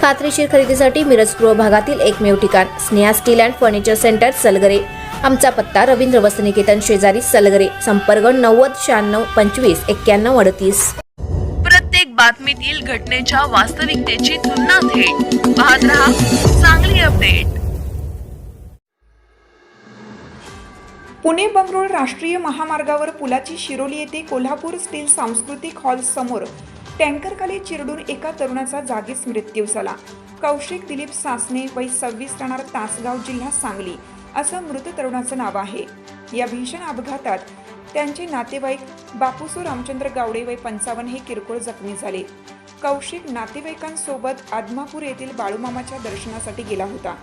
खात्रीशीर खरेदीसाठी मिरज पूर्व भागातील एकमेव ठिकाण Sneha steel and furniture centre Salgare. आमचा पत्ता रवींद्र वसनिकेतन शेजारी सलगरे संपर्क नव्वद शहाण्णव पंचवीस एक्क्याण्णव अडतीस. प्रत्येक बातमीतील घटनेच्या वास्तविकतेची तुलना थेट. पाहत रहा चांगली अपडेट. पुणे बंगळुरू राष्ट्रीय महामार्गावर पुलाची शिरोली येथे कोल्हापूर स्टील सांस्कृतिक हॉल समोर टँकरखाली चिरडून एका तरुणाचा जागीच मृत्यू झाला. कौशिक दिलीप सासने वय सव्वीस राहणार तासगाव जिल्हा सांगली असं मृत तरुणाचं नाव आहे. या भीषण अपघातात त्यांचे नातेवाईक बापूसू रामचंद्र गावडे वय पंचावन्न हे किरकोळ जखमी झाले. कौशिक नातेवाईकांसोबत आदमापूर येथील बाळूमामाच्या दर्शनासाठी गेला होता.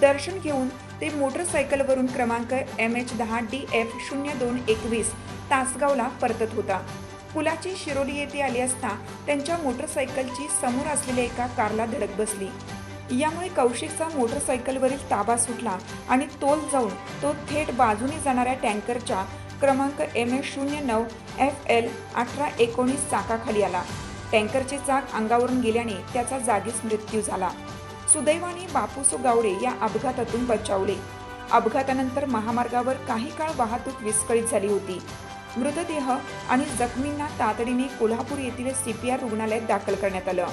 दर्शन घेऊन ते मोटरसायकलवरून क्रमांक एम एच दहा डी एफ शून्य दोन एकवीस तासगावला परतत होता. पुलाची शिरोली येथे आली असता त्यांच्या मोटरसायकलची समोर असलेल्या एका कारला धडक बसली. यामुळे कौशिकचा मोटरसायकलवरील ताबा सुटला आणि तोल जाऊन तो थेट बाजूने जाणाऱ्या टँकरच्या क्रमांक एम एस शून्य नऊ एफ एल अठरा एकोणीस चाकाखाली आला. टँकरचे चाक अंगावरून गेल्याने त्याचा जागीच मृत्यू झाला. सुदैवाने बापूसो गावडे या अपघातातून बचावले. अपघातानंतर महामार्गावर काही काळ वाहतूक विस्कळीत झाली होती. मृतदेह आणि जखमींना तातडीने कोल्हापूर येथील सीपीआर रुग्णालयात दाखल करण्यात आलं.